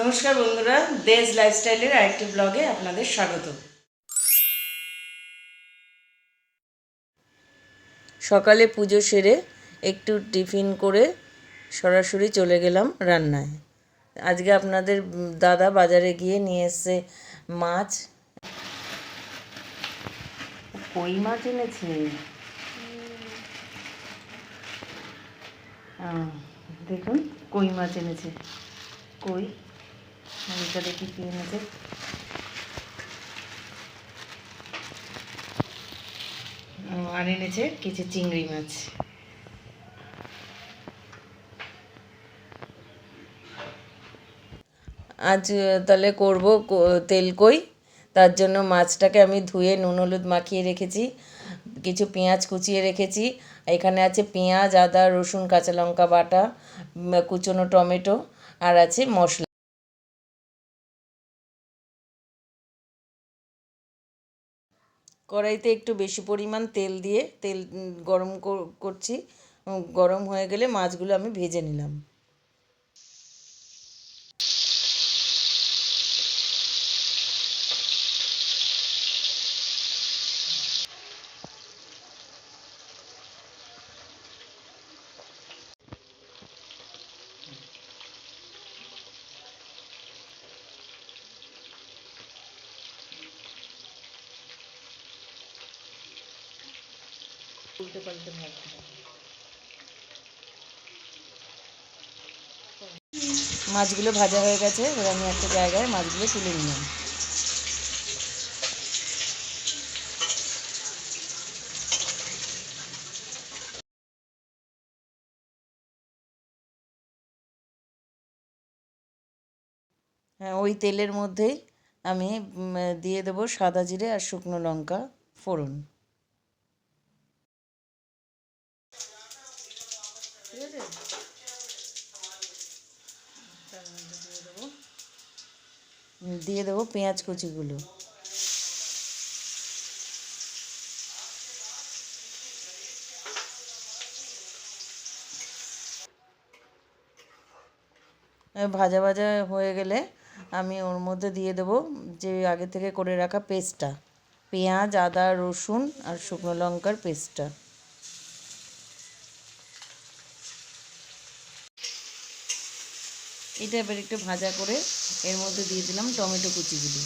নমস্কার বন্ধুরা দেশ লাইফস্টাইলের আরেকটি ব্লগে আপনাদের স্বাগত। সকালে পুজো সেরে একটু টিফিন করে সরাসরি চলে গেলাম রান্নায়। আজকে আপনাদের দাদা বাজারে গিয়ে নিয়ে এসছে মাছ। কই মাছ এনেছে? দেখুন, কই মাছ এনেছে? কই? এটা দেখি কি এনেছে আর এনেছে কিছু চিংড়ি মাছ। আজ তাহলে করব তেল কই। তার জন্য মাছটাকে আমি ধুয়ে নুন হলুদ মাখিয়ে রেখেছি, কিছু পেঁয়াজ কুচিয়ে রেখেছি, এখানে আছে পেঁয়াজ, আদা, রসুন, কাঁচা লঙ্কা বাটা কুচনো টমেটো, আর আছে মশলা। কড়াইতে একটু বেশি পরিমাণ তেল দিয়ে, তেল গরম কর- করছি। গরম হয়ে গেলে মাছগুলো আমি ভেজে নিলাম। উল্টে পাল্টে ভাজতে। মাছগুলো ভাজা হয়ে গেছে, এবার আমি একটা জায়গায় মাছগুলো তুলে নিলাম হ্যাঁ ওই তেলের মধ্যেই আমি দিয়ে দেবো সাদা জিরে আর শুকনো লঙ্কা ফোড়ন দিয়ে দেবো দিয়ে দেবো পেঁয়াজ কুচিগুলো। ভাজা ভাজা হয়ে গেলে আমি ওর মধ্যে দিয়ে দেবো যে আগে থেকে করে রাখা পেস্টটা। পেঁয়াজ, আদা, রসুন আর শুকনো লঙ্কার পেস্টটা। এটা এবার একটু ভাজা করে এর মধ্যে দিয়ে দিলাম টমেটো কুচিগুলি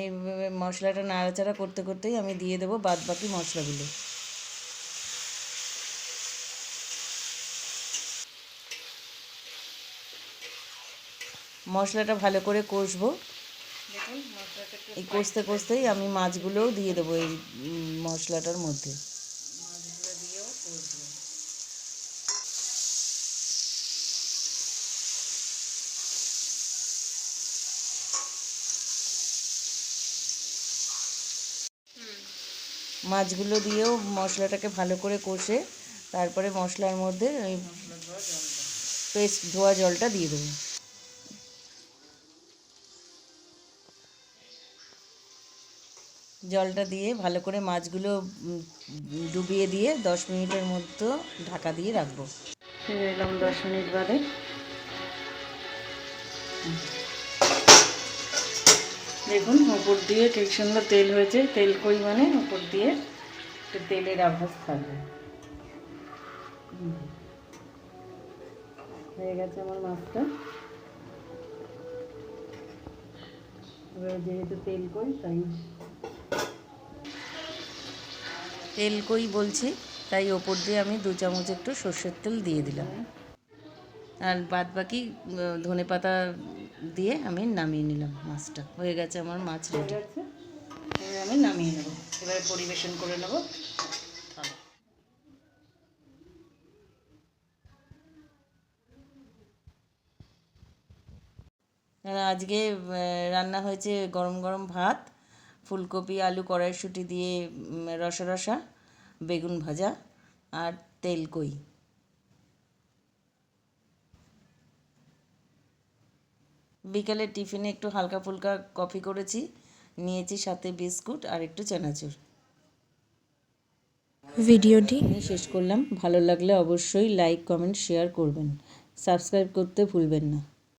এইভাবে মশলাটা নাড়াচাড়া করতে করতেই আমি দিয়ে দেবো বাদ বাকি মশলাগুলো। মশলাটা ভালো করে কষবো। এই কষতে কষতেই আমি মাছগুলোও দিয়ে দেবো এই মশলাটার মধ্যে। মাছগুলো দিয়েও মশলাটাকে ভালো করে কষে তারপরে মশলার মধ্যে ওই পেস্ট ধোয়া জলটা দিয়ে দেবো। জলটা দিয়ে ভালো করে মাছগুলো ডুবিয়ে দিয়ে দশ মিনিটের মতো ঢাকা দিয়ে রাখব। ফিরে এলাম দশ মিনিট বাদে। দেখুন ওপর দিয়ে ঠিক সুন্দর তেল হয়েছে। তেল কই মানে ওপর দিয়ে একটু তেলের আভাস থাকবে হয়ে গেছে আমার মাছটা। এবার যেহেতু তেল কই, তাই তেল কই বলছি, তাই ওপর দিয়ে আমি দু চামচ একটু সর্ষের তেল দিয়ে দিলাম। আর বাদ বাকি ধনে পাতা দিয়ে আমি নামিয়ে নিলাম মাছটা। হয়ে গেছে আমার মাছ রেডি এবার আমি নামিয়ে নেব। এবারে পরিবেশন করে নেব। আজকে রান্না হয়েছে গরম গরম ভাত ফুলকপি আলু কড়াইশুঁটি দিয়ে রসা রসা বেগুন ভাজা আর তেল বিকালে টিফিনে একটু হালকা ফুলকা কফি করেছি নিয়েছি সাথে বিস্কুট আর একটু চানাচুর। ভিডিওটি আমি শেষ করলাম। ভালো লাগলে অবশ্যই লাইক কমেন্ট শেয়ার করবেন। সাবস্ক্রাইব করতে ভুলবেন না।